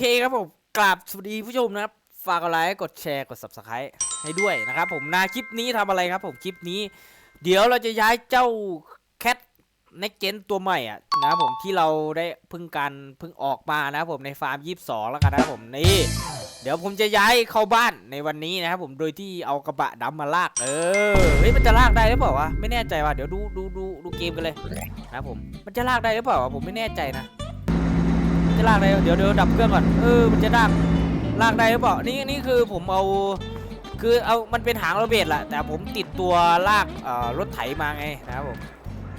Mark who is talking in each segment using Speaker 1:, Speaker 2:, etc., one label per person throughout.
Speaker 1: เคครับผมกราบสวัสดีผู้ชมนะครับ ฝากกดไลค์กดแชร์กด subscribe ให้ด้วยนะครับผมนะคลิปนี้ทำอะไรครับผมคลิปนี้ เดี๋ยวเราจะย้ายเจ้าแคท next gen ตัวใหม่อะนะครับผมที่เราได้เพิ่งการเพิ่งออกมานะครับผมในฟาร์ม 22 แล้วกันนะครับผมนี่เดี๋ยวผมจะย้ายเข้าบ้านในวันนี้นะครับผมโดยที่เอากระบะดำมาลากเออเฮ้ยมันจะลากได้หรือเปล่าวะไม่แน่ใจว่ะเดี๋ยวดูดูดูดูเกมกันเลยนะครับผมมันจะลากได้หรือเปล่าวะผมไม่แน่ใจนะ จะลากได้เดี๋ยวเดี๋ยวดับเครื่องก่อนเออมันจะลากลากได้หรือเปล่านี่นี่คือผมเอาคือเอามันเป็นหางระเบิดแหละแต่ผมติดตัวลากรถไถมาไงนะครับผม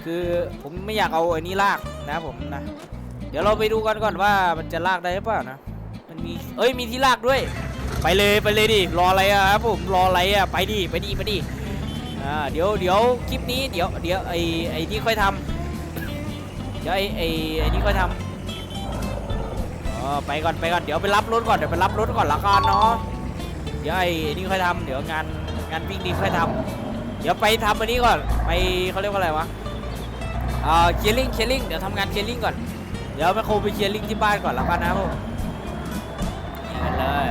Speaker 1: คือผมไม่อยากเอาอันนี้ลากนะครับผมนะ เดี๋ยวเราไปดูกันก่อนว่ามันจะลากได้หรือเปล่านะมันมีเอ้ยมีที่ลากด้วย ไปเลยไปเลยดิรออะไรอะครับผมรออะไรอะไปดิไปดิไปดิอ่าเดี๋ยวเดี๋ยวคลิปนี้เดี๋ยวเดี๋ยวไอไอนี่ค่อยทำเดี๋ยวไอไอไอนี่ค่อยทำ ออไปก่อนไปก่อนเดี๋ยวไปรับรถก่อนเดี๋ยวไปรับรถก่อนละกันเนาะเดี๋ยวไอ้นี่ค่อยทำเดี๋ยวงานงานวิ่งดีค่อยทำเดี๋ยวไปทำอันนี้ก่อนไปเขาเรียกว่าอะไรวะเอ่อเคลียร์ลิงเคลียร์ลิงเดี๋ยวทำงานเคลียร์ลิงก่อนเดี๋ยวแม่โคไปเคลียร์ลิงที่บ้านก่อนละกันนะผมนี่กันเลย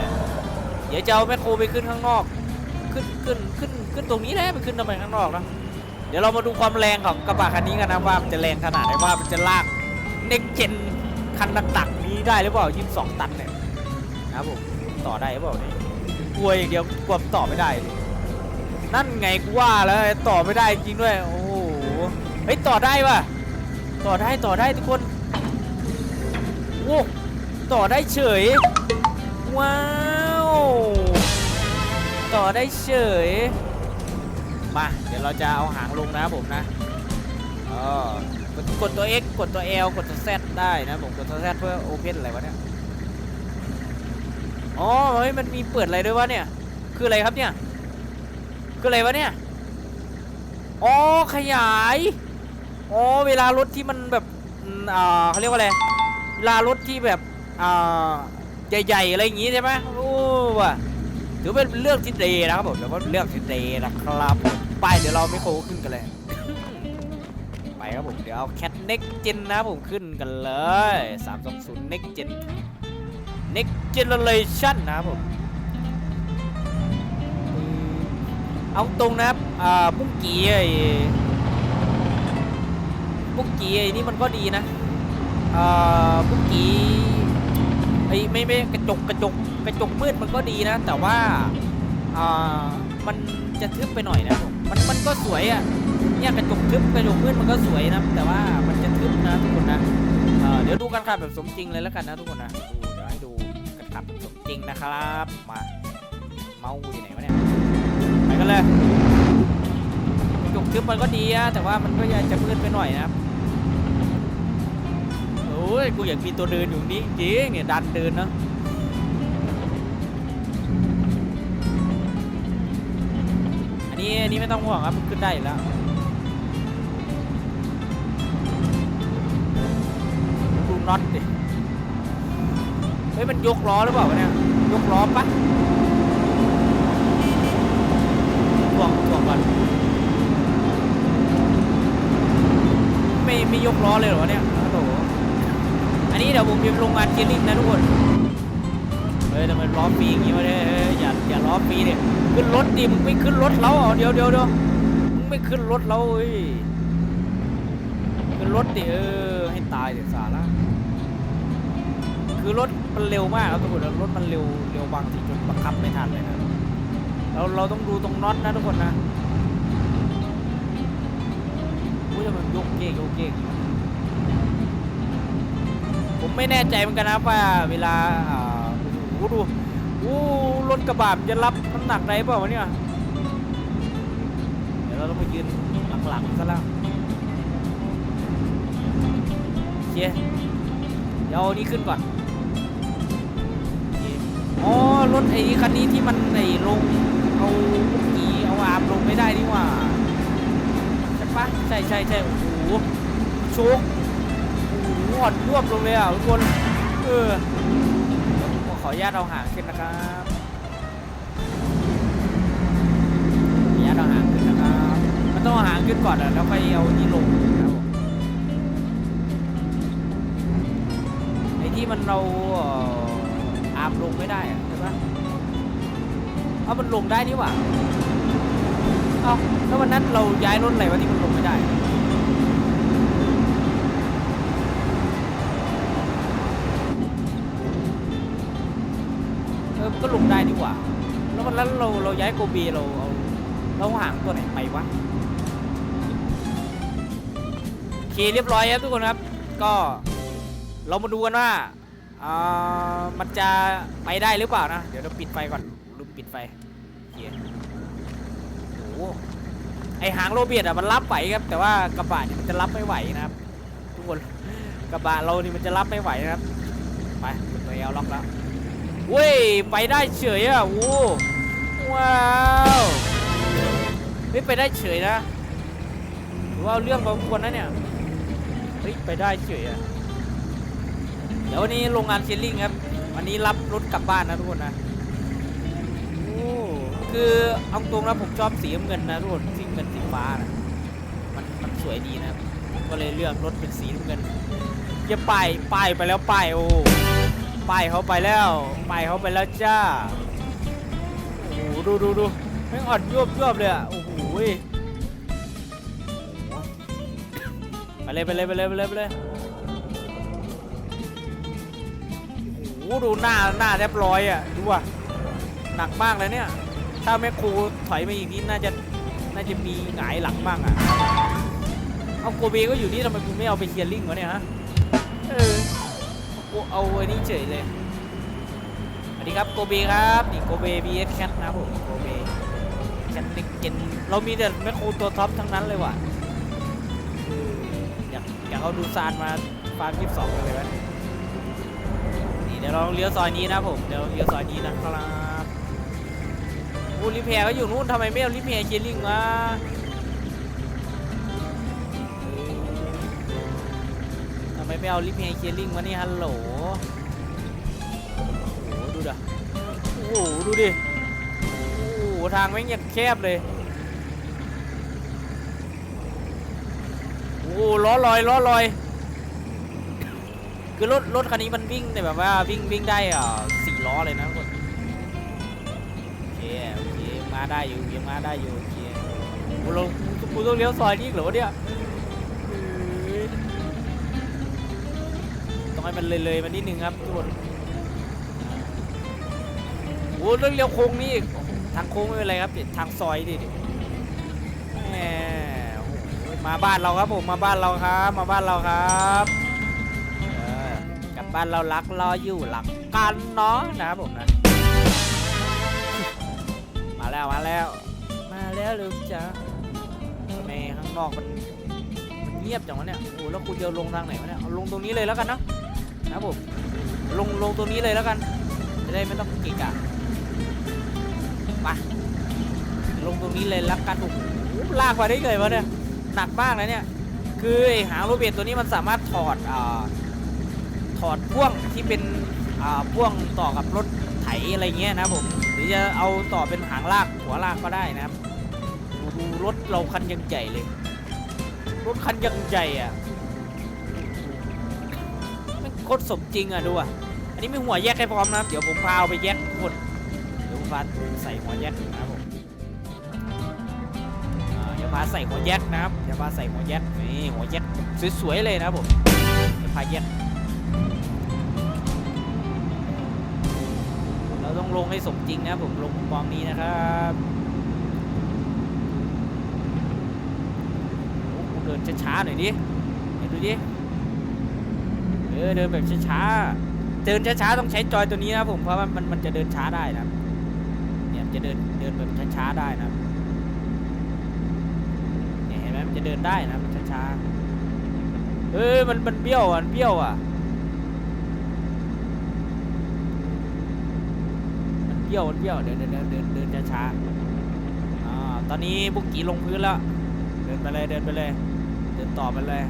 Speaker 1: เดี๋ยวจะเอาแม่โคไปขึ้นข้างนอก ขึ้นขึ้นขึ้นขึ้นตรงนี้แหละไปขึ้นทำไมข้างนอกนะเดี๋ยวเรามาดูความแรงของกระบะคันนี้กันนะว่ามันจะแรงขนาดไหนว่ามันจะลากเน็กเจน คันหนักๆนี้ได้หรือเปล่า22ตันเนี่ยนะครับผมต่อได้หรือเปล่าเนี่ยกลัวอย่างเดียวกลัวต่อไม่ได้นั่นไงกูว่าแล้วต่อไม่ได้จริงด้วยโอ้โหเฮ้ยต่อได้ว่ะต่อได้ต่อได้ทุกคนโอ้ต่อได้เฉย ว้าว ต่อได้เฉย มา เดี๋ยวเราจะเอาหางลงนะครับผมนะเออ กดตัว X กดตัว L กดตัว Z ได้นะผมกดตัว Z เพื่อ Open อะไรวะเนี่ย อ๋อเฮ้ยมันมีเปิดอะไรด้วยวะเนี่ย คืออะไรครับเนี่ย คืออะไรวะเนี่ย อ๋อขยาย อ๋อเวลารถที่มันแบบ อ่าเขาเรียกว่าอะไร เวลารถที่แบบ อ่าใหญ่ๆอะไรอย่างงี้ใช่ไหมโอ้ว่ะถือเป็นเรื่องที่ดีนะครับผมแต่ว่าเรื่องที่ดีนะครับไปเดี๋ยวเราไม่โคขึ้นกันเลย ครับผม เดี๋ยวเอาแคทเน็กเจนนะผมขึ้นกันเลย 320 Next Gen Next Generation นะครับผมอืมเอาตรงนะครับอ่าปุ้งกีไอ้ปุ้งกีไอ้นี่มันก็ดีนะอ่าปุ้งกีไอ้ไม่ไม่กระจกกระจกกระจกมืดมันก็ดีนะ แต่ว่าอ่ามันจะทึบไปหน่อยนะผมมันมันก็สวยอะ เนี่ยกระจกทึบกระจกมืดมันก็สวยนะแต่ว่ามันจะทึบนะทุกคนนะเเดี๋ยวดูกันขับแบบสมจริงเลยแล้วกันนะทุกคนนะดูเดี๋ยวให้ดูกันขับสมจริงนะครับมาเมาส์อยู่ไหนวะเนี่ยไปกันเลยกระจกทึบมันก็ดีอะแต่ว่ามันก็ยังจะมืดไปหน่อยนะครับโอ้ยกูอยากมีตัวเดินอยู่นี้จริงเนี่ยดันเดินเนาะอันนี้อันนี้ไม่ต้องห่วงครับขึ้นได้แล้ว น็อตดิเฮ้ยมันยกล้อหรือเปล่าวะเนี่ย ยกล้อปะถ่วงถ่วงก่อนไม่ไม่ยกล้อเลยเหรอเนี่ยฮัลโหอันนี้เดี๋ยวผมจะลงงานเกียร์ลิงนะทุกคน เฮ้ยทำไมล้อฟรีอย่างงี้วะเนี่ยอย่าอย่าล้อฟรีเนี่ยขึ้นรถดิมึงไม่ขึ้นรถเราเหรอเดี๋ยวเดี๋ยวเดี๋ยวมึงไม่ขึ้นรถเราเฮ้ยขึ้นรถดิเออให้ตายเดี๋ยวสาระ คือรถมันเร็วมากครับทุกคนแล้วรถมันเร็วเร็วบางทีจนบังคับไม่ทันเลยนะเราเราต้องดูตรงน็อตนะทุกคนนะอุ้ยแต่มันยกเยกโยกเยกผมไม่แน่ใจเหมือนกันนะว่าเวลาอ่าโอ้โหดูโอ้รถกระบะจะรับน้ำหนักได้เปล่าวะเนี่ยเดี๋ยวเราต้องไปยืนหลังๆซะแล้วโอเคเดี๋ยวเอานี้ขึ้นก่อน อ๋อรถไอ้คันนี้ที่มันไอ้ลงเอาพุกกีเอาอาร์มลงไม่ได้นี่หว่าใช่ปะใช่ใช่ใช่โอ้โหชกโอ้โหหอดรวบลงเลยอะทุกคนเออขออนุญาตเอาหางขึ้นนะครับขออนุญาตเอาหางขึ้นนะครับมันต้องเอาหางขึ้นก่อนอะแล้วค่อยเอานี่ลงนะครับผมไอ้ที่มันเราเออามลงไม่ได้อะใช่ปะเอามันลงได้นี่หว่าเอาแล้ววันนั้นเราย้ายรถอะไรวะที่มันลงไม่ได้เออก็ลงได้นี่หว่า แล้ววันนั้นเราเราย้ายโกบีเราเอาเราห่างตัวไหนไปวะโอเคเรียบร้อยครับทุกคนครับ ก็เรามาดูกันว่า อ่ามันจะไปได้หรือเปล่านะ เดี๋ยวเราปิดไฟก่อนลืมปิดไฟโอเคโอ้ไอหางโรเบียตอะมันรับไหวครับ แต่ว่ากระบะนี่มันจะรับไม่ไหวนะครับ ทุกคนกระบะเรานี่มันจะรับไม่ไหวนะครับ ไปเปิดตัวเอลล็อกแล้วเว้ยไปได้เฉยอะโอ้ว้าวไม่ไปได้เฉยนะถือว่าเอาเรื่องบางคนนะเนี่ยเฮ้ยไปได้เฉยอะ เดี๋ยววันนี้โรงงานเชลลิงครับ วันนี้รับรถกลับบ้านนะทุกคนนะคือเอาตรงนะผมชอบสีเงินนะทุกคนสีเงินสีฟ้านะมันมันสวยดีนะก็เลยเลือกรถเป็นสีเงินอย่าป้ายป้ายไปแล้วป้ายโอ้ป้ายเขาไปแล้วป้ายเขาไปแล้วจ้าโอ้โหดูดูดูม่อ่อนยวบยวบเลยอะโอ้โหไปเลยไปเลยไปเลยไปเลยไปเลย โอ้ดูหน้าหน้าแทบร้อยอะดูอะหนักมากเลยเนี่ย ถ้าแม่ครูถอยมาอีกนิดน่าจะน่าจะมีหงายหลังบ้างอะเอาโกเบก็อยู่นี่ทำไมกูไม่เอาไปเชียร์ลิงวะเนี่ยฮะเออกูเอาไอ้นี่เฉยเลยสวัสดีครับโกเบครับนี่โกเบ vs cat นะครับผมโกเบแคทเด็กเจนเรามีแต่แมคโครูตัวท็อปทั้งนั้นเลยว่ะอยากอยากเอาดูซานมาฟาร์มยี่สิบสองเลยวะนี่เดี๋ยวเราเลี้ยวซอยนี้นะผมเดี๋ยวเลี้ยวซอยนี้นะครับอูริเพร์ก็อยู่นู่นทำไมไม่เอาริเพร์เชียร์ลิงมาเออทำไมไม่เอาริเพร์เชียร์ลิงมานี่ฮัลโหลโอ้โหดูดิโอ้โหดูดิโอ้โหทางแม่งยังแคบเลยโอ้หล้อลอยล้อลอย คือรถรถคันนี้มันวิ่งแต่แบบว่าวิ่งวิ่งได้อ่าสี่ล้อเลยนะทุกคนโอเคโอเคมาได้อยู่ยังมาได้อยู่โอเคกูลงกูต้องเลี้ยวซอยนี้เหรอวะเนี่ยเฮ้ยต้องให้มันเลยเลยมานิดนึงครับทุกคนโอ้เรื่องเลี้ยวโค้งนี่ทางโค้งไม่เป็นไรครับทางซอยดิมาบ้านเราครับผมมาบ้านเราครับ มาบ้านเราครับ บ้านเรารักรออยู่หลังกันเนาะนะครับผมนะ มาแล้วมาแล้ว มาแล้วลูกจ้าทำไมข้างนอกมันมันเงียบจังวะเนี่ยโอ้แล้วคุณจะลงทางไหนวะเนี่ยเอาลงตรงนี้เลยแล้วกันเนาะนะครับผมลงลงตรงนี้เลยแล้วกัน จะได้ไม่ต้องเกะกะมาลงตรงนี้เลยแล้วกันโอ้โหลากมาได้เลยวะเนี่ยหนักมากนะเนี่ยคือไอ้หางโรเบตตัวนี้มันสามารถถอดอ่า ถอดพ่วงที่เป็นพ่วงต่อกับรถไถอะไรเงี้ยนะผมหรือจะเอาต่อเป็นหางลากหัวลากก็ได้นะครับดูรถเราคันยังใหญ่เลย รถคันยังใหญ่อะมันโคตรสมจริงอะดูอะอันนี้มีหัวแยกให้พร้อมนะครับเดี๋ยวผมพาเอาไปแยกทุกคนเดี๋ยวฟ้าใส่หัวแยกนะครับผมอ่าเดี๋ยวฟ้าใส่หัวแยกนะครับเดี๋ยวฟ้าใส่หัวแยกนี่หัวแยกสวยๆเลยนะครับผมเดี๋ยวฟ้าแยก ต้องลงให้สมจริงนะผมลงมุมมองนี้นะครับเดินช้าๆหน่อยดิเห็นดูดิเออเดินแบบช้าๆเดินช้าๆต้องใช้จอยตัวนี้นะผมเพราะมันมันจะเดินช้าได้นะเนี่ยจะเดินเดินแบบช้าๆได้นะเนี่ยเห็นไหมมันจะเดินได้นะมันช้าๆเอ้ยมันมันเบี้ยวอะเบี้ยวอะมัน เบี้ยวเบี้ยวเดินเดินเดินเดินเดินช้าๆอ่าตอนนี้บุกกี้ลงพื้นแล้วเดินไปเลยเดินไปเลย เดินต่อไปเลย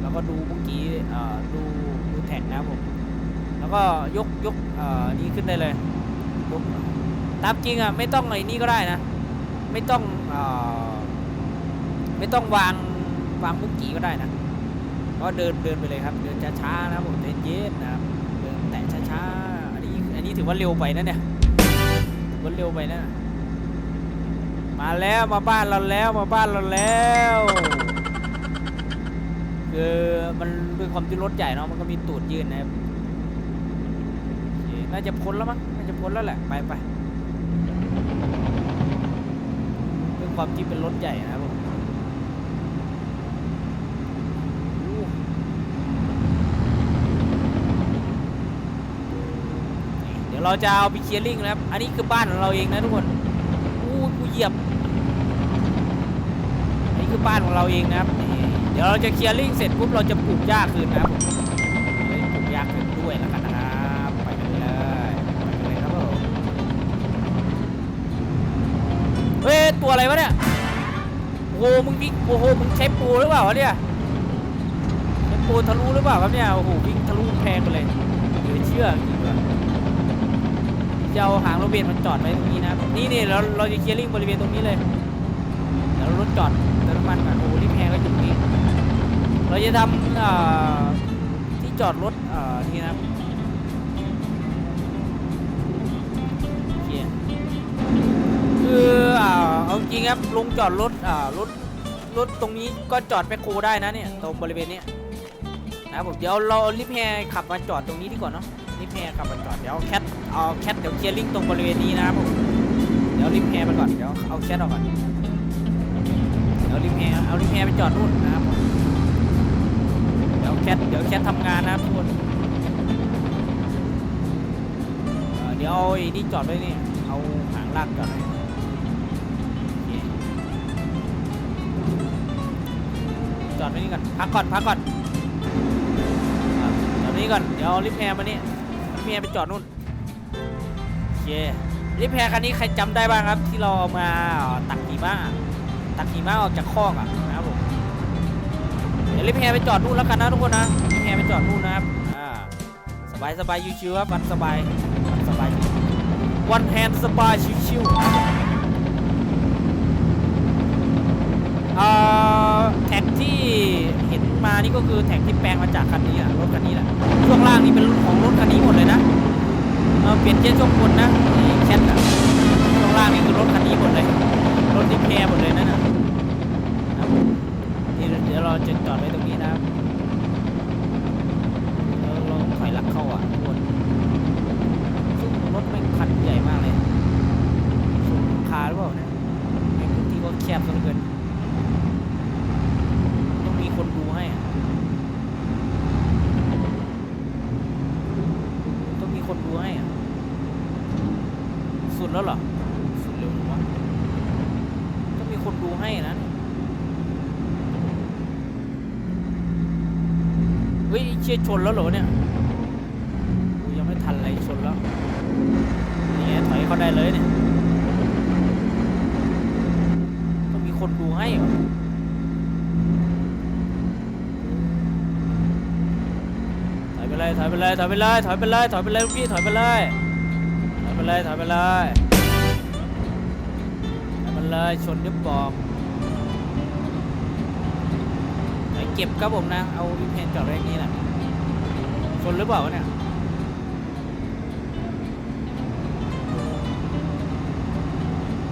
Speaker 1: แล้วก็ดูบุกกี้อ่อดูดูแท็กนะผมแล้วก็ยกยกอ่อนี่ขึ้นได้เลยยกตามจริงอะไม่ต้องไอ้นี่ก็ได้นะ ไม่ต้องอ่อไม่ต้องวางวางมุกกี้ก็ได้นะก็เดินเดินไปเลยครับ เดินช้าๆนะผมเดินเย็นนะครับเดินแตะช้าๆอันนี้อันนี้ถือว่าเร็วไปนะเนี่ย ถือว่าเร็วไปนะมาแล้วมาบ้านเราแล้วมาบ้านเราแล้วคือมันด้วยความที่รถใหญ่เนาะมันก็มีตูดยืนนะครับน่าจะพ้นแล้วมั้งน่าจะพ้นแล้วแหละไปไปด้วยความที่เป็นรถใหญ่นะครับผมโอ้นี่ เราจะเอาไปเคลียร์ลิงนะครับ อันนี้คือบ้านของเราเองนะทุกคนอู้กูเหยียบ อันนี้คือบ้านของเราเองนะครับ เดี๋ยวเราจะเคลียร์ลิงเสร็จปุ๊บเราจะปลูกหญ้าคืนนะครับปลูกหญ้าคืนด้วยแล้วกันนะครับไปกันเลยไปกันเลยครับผมเฮ้ยตัวอะไรวะเนี่ยโอ้โหมึงวิ่งโอ้โหมึงใช้ปูหรือเปล่าวะเนี่ยใช้ปูทะลุหรือเปล่าครับเนี่ยโอ้โหวิ่งทะลุแพงไปเลยเหลือเชื่อจริงว่ะ จะเอาหางโรเบนมันจอดไว้ตรงนี้นะนี่นี่เราเราจะเคลียร์ลิงบริเวณตรงนี้เลยเดี๋ยวรถจอดเติมน้ำมันก่อนโอ้โหรีบแพงก็อยู่ตรงนี้ เราจะทำที่จอดรถเอ่อที่นะคืออ่าเอาจริงครับลงจอดรถอ่ารถรถตรงนี้ก็จอดแมคโครได้นะเนี่ยตรงบริเวณนี้นะครับผมเดี๋ยวเรารีบแพขับมาจอดตรงนี้ดีกว่าเนาะรีบแพขับมาจอดเดี๋ยวเอาแค เอาแคทเดี๋ยวเคลียร์ลิงตรงบริเวณนี้นะครับผมเดี๋ยวรีบแพรไปก่อนเดี๋ยวเอาแคทออกก่อนเอาลิมแฮเอาลิมแฮไปจอดนู่นนะครับผมเดี๋ยวแคทเดี๋ยวแคททำงานนะครับทุกคนเดี๋ยวเอาไอ้นี่จอดไว้นี่เอาหางลากจอดไว้โอเคจอดไว้นี่ก่อนพักก่อนพักก่อนอะจอดไว้นี่ก่อนเดี๋ยวเอาลิฟต์แฮมานี่ลิฟต์แฮไปจอดนู่น เคลิฟต์แฮคันนี้ใครจำได้บ้างครับ ที่เราเอามาตักหิมะตักหิมะออกจากคอกอะนะครับผมเดี๋ยวรีบแพรไปจอดนู่นแล้วกันนะทุกคนนะรีบแพรไปจอดนู่นนะครับอ่าสบายสบายชิวๆครับวันสบายวันสบายวันแฮนสบายชิวๆอ่าแท็กที่เห็นมานี่ก็คือแท็กที่แปลงมาจากคันนี้อะรถคันนี้แหละช่วงล่างนี่เป็นของรถคันนี้หมดเลยนะ เออเปลี่ยนเจ๊ช่วงบนนะแคทอะช่วงล่างนี่คือรถคันนี้หมดเลย รถรีบแพรหมดเลยนั่นน่ะครับผมนี่เดี๋ยวเราจะจอดไว้ตรงนี้นะครับแล้วเราถอยหลังเข้าอะทุกคนซึ่งรถไม่คันใหญ่มากเลยสูงคาหรือเปล่าเนี่ยในพื้นที่ก็แคบซะเหลือเกิน ต้องมีคนดูให้อะต้องมีคนดูให้อะสุดแล้วเหรอ สุดเร็วหรือวะ ต้องมีคนดูให้นะเฮ้ยเชี่ยชนแล้วเหรอเนี่ยยังไม่ทันอะไรชนแล้วนี่ไงถอยเขาได้เลยเนี่ยต้องมีคนดูให้ถอยไปเลยถอยไปเลยถอยไปเลยถอยไปเลยถอยไปเลยลูกพี่ถอยไปเลยถอยไปเลยถอยไปเลยให้มันเลยชนเดี๋ยบอกเก็บครับผมนะ เอาวิเพนจอดไว้อย่างนี้แหละ ชนหรือเปล่าวะเนี่ย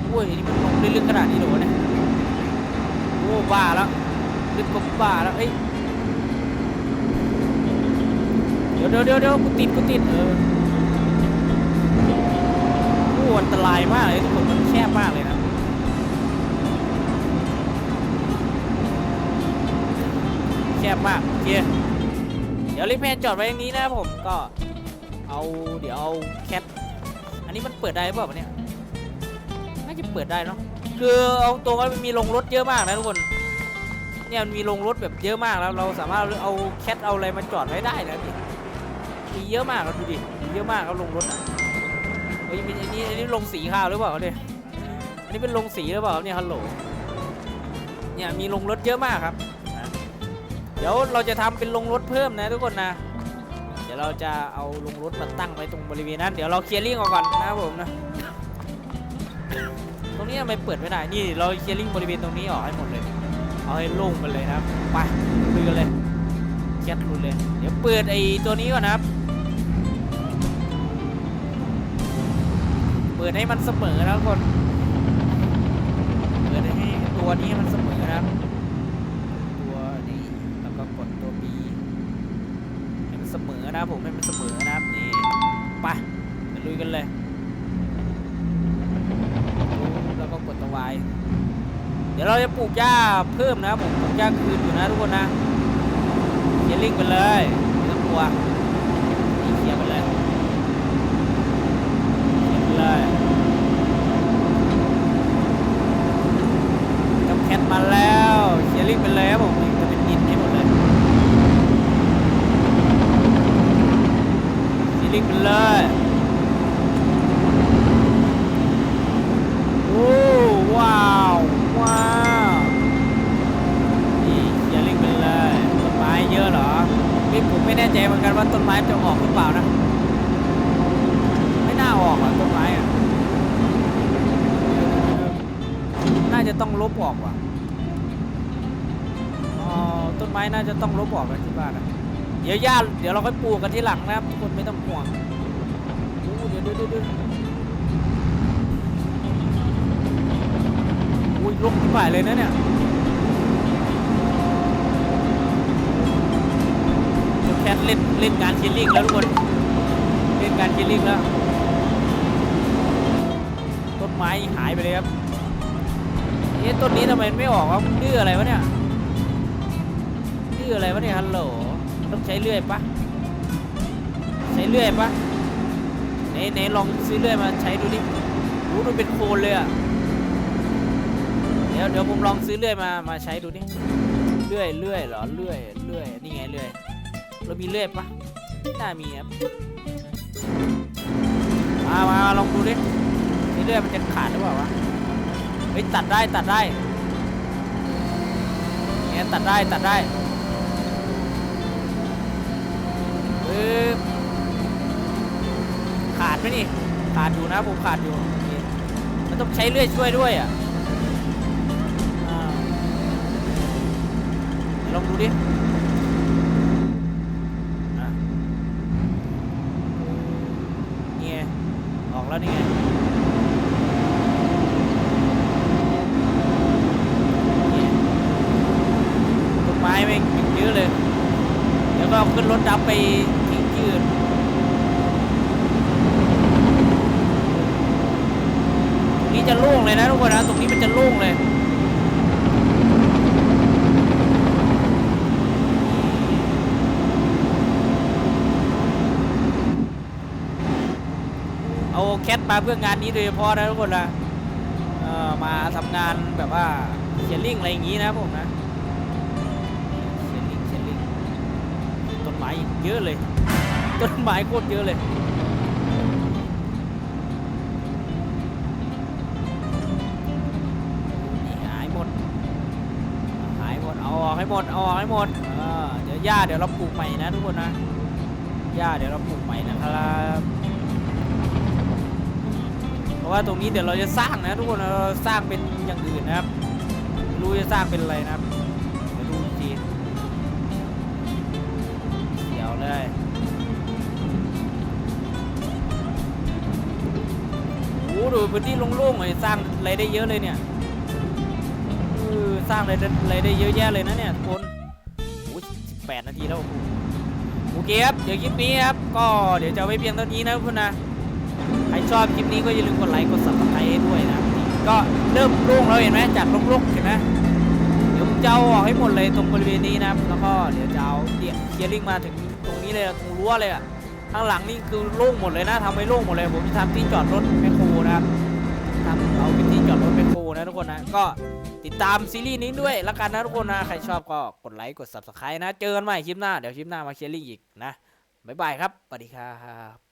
Speaker 1: โอ้ยนี่มันลงได้ลึกขนาดนี้เหรอเนี่ยโอ้บ้าแล้วลึกก็บ้าแล้วเอ้ยเดี๋ยวเดี๋ยวเดี๋ยวเดี๋ยวกูติดกูติดเออโอ้อันตรายมากเลยทุกคนมันแคบมากเลยนะแคบมากโอเค เดี๋ยวรีบแพนจอดไว้อย่างนี้นะครับผมก็เอาเดี๋ยวเอาแคทอันนี้มันเปิดได้หรือเปล่าวะเนี่ยน่าจะเปิดได้เนาะคือเอาตรงว่ามันมีลงรถเยอะมากนะทุกคนเนี่ยมันมีลงรถแบบเยอะมากแล้วเราสามารถเอาแคทเอาอะไรมาจอดไว้ได้นะพี่มีเยอะมากครับดูดิมีเยอะมากครับลงรถอะเฮ้ยมีอันนี้อันนี้ลงสีข้าวหรือเปล่าเนี่ยอันนี้เป็นลงสีหรือเปล่าเนี่ยฮัลโหลเนี่ยมีลงรถเยอะมากครับ เดี๋ยวเราจะทำเป็นลงรถเพิ่มนะทุกคนนะ เดี๋ยวเราจะเอาลงรถมาตั้งไว้ตรงบริเวณนั้น เดี๋ยวเราเคลียร์ลิงออกก่อนนะครับผมนะ ตรงนี้ทำไมเปิดไม่ได้ นี่เราเคลียร์ลิงบริเวณตรงนี้ออกให้หมดเลย เอาให้โล่งไปเลยนะครับ ไปลุยกันเลยแคทลุยเลย เดี๋ยวเปิดไอ้ตัวนี้ก่อนนะครับปิดให้มันเสมอนะทุกคน เปิดให้ตัวนี้มันเสมอนะครับ ตัวนี้แล้วก็กดตัว B ให้มั นะครับผมให้มันเสมอนะครับนี่ไปลุยกันเลยแล้วก็กดตัวเดี๋ยวเราจะปลูกหญ้าเพิ่มนะครับผมปลูกหญ้าคืนอยู่นะทุกคนนะเยลิงไปเลยไม่ต้องกลัวนี่เคลียร์ไปเลยเคลียร์ไปเลยกับแคทมาแล้วเลียลิงไปเลยครับผมนี่จะเป็นดินให้หมดเลย เคลียร์ลิงไปเลยโอ้ว้าวว้าวนี่เคลียร์ลิงไปเลยต้นไม้เยอะเหรอนี่ผมไม่แน่ใจเหมือนกันว่าต้นไม้จะออกหรือเปล่านะ ไม่น่าออกอะต้นไม้อะน่าจะต้องลบออกว่ะอ๋อต้นไม้น่าจะต้องลบออกนะที่บ้านอะ เดี๋ยวหญ้าเดี๋ยวเราค่อยปลูกกันที่หลังนะครับ ทุกคนไม่ต้องห่วงโอ้เดี๋ยวดี๋ยวเดี๋ยวเดี๋ยวอุ้ยลกที่บ่ายเลยนะเนี่ยแคทเล่นเล่นการคิลลิ่งแล้วทุกคน เล่นการคิลลิ่งแล้ว ต้นไม้หายไปเลยครับเอ๊ะต้นนี้ทำไมไม่ออกวะมันดื้ออะไรวะเนี่ยดื้ออะไรวะเนี่ยฮัลโหล ต้องใช้เลื่อยปะใช้เลื่อยปะไหนไหนลองซื้อเลื่อยมาใช้ดูดิโอ้ดูเป็นโคนเลยอะเดี๋ยวเดี๋ยวผมลองซื้อเลื่อยมามาใช้ดูดิเลื่อยเลื่อยเหรอเลื่อยเลื่อยนี่ไงเลื่อยเรามีเลื่อยปะน่ามีครับมามาลองดูดิเลื่อยมันจะขาดหรือเปล่าวะเฮ้ยตัดได้ตัดได้เนี่ยตัดได้ตัดได้ ขาดไหมนี่ ขาดอยู่นะผมขาดอยู่มันต้องใช้เลื่อยช่วยด้วยอะลองดูดิอะนี่ไงออกแล้วนี่ไงต้นไม้แม่เยอะเลย เดี๋ยวก็ขึ้นรถดับไป ที่อื่นตรงนี้จะโล่งเลยนะทุกคนนะตรงนี้มันจะโล่งเลยเอาแคทมาเพื่องานนี้โดยเฉพาะนะทุกคนนะมาทำงานแบบว่าเชลลิ่งอะไรอย่างนี้นะผมนะเชลลิ่งเชลลิ่งต้นไม้เยอะเลย ต้นไม้โคตรเยอะเลยหายหมด หายหมด เอาออกให้หมด เอาออกให้หมด เออ เดี๋ยวหญ้าเดี๋ยวเราปลูกใหม่นะทุกคนนะ หญ้าเดี๋ยวเราปลูกใหม่นะครับ เพราะว่าตรงนี้เดี๋ยวเราจะสร้างนะทุกคน เราสร้างเป็นอย่างอื่นนะครับ รู้จะสร้างเป็นอะไรนะครับ ดูพื้นที่โล่งๆเลยสร้างอะไรได้เยอะเลยเนี่ยเออสร้างอะไรได้อะไรได้เยอะแยะเลยนะเนี่ยคนโอ้สิบแปดนาทีแล้วโอเคครับเดี๋ยวคลิปนี้ครับก็เดี๋ยวจะไว้เพียงเท่านี้นะทุกคนนะใครชอบคลิปนี้ก็อย่าลืมกดไลค์กด subscribe ให้ด้วยนะก็เริ่มโล่งแล้วเห็นไหมจากโล่งๆเห็นไหมเดี๋ยวผมจะเอาออกให้หมดเลยตรงบริเวณนี้นะแล้วก็เดี๋ยวจะเอาเดี่ยเคลียร์ลิงมาถึงตรงนี้เลยตรงรั้วเลยอะข้างหลังนี่คือโล่งหมดเลยนะทำให้โล่งหมดเลยผมจะทำที่จอดรถแมคโคร นะครับทำเอาเป็นที่จอดรถแมคโคนะทุกคนนะ ก็ติดตามซีรีส์นี้ด้วยละกันนะทุกคนนะ ใครชอบก็กดไลค์กด subscribe นะ เจอกันใหม่คลิปหน้า เดี๋ยวคลิปหน้ามาเคลียร์ลิงอีกนะ บ๊ายบายครับสวัสดีครับ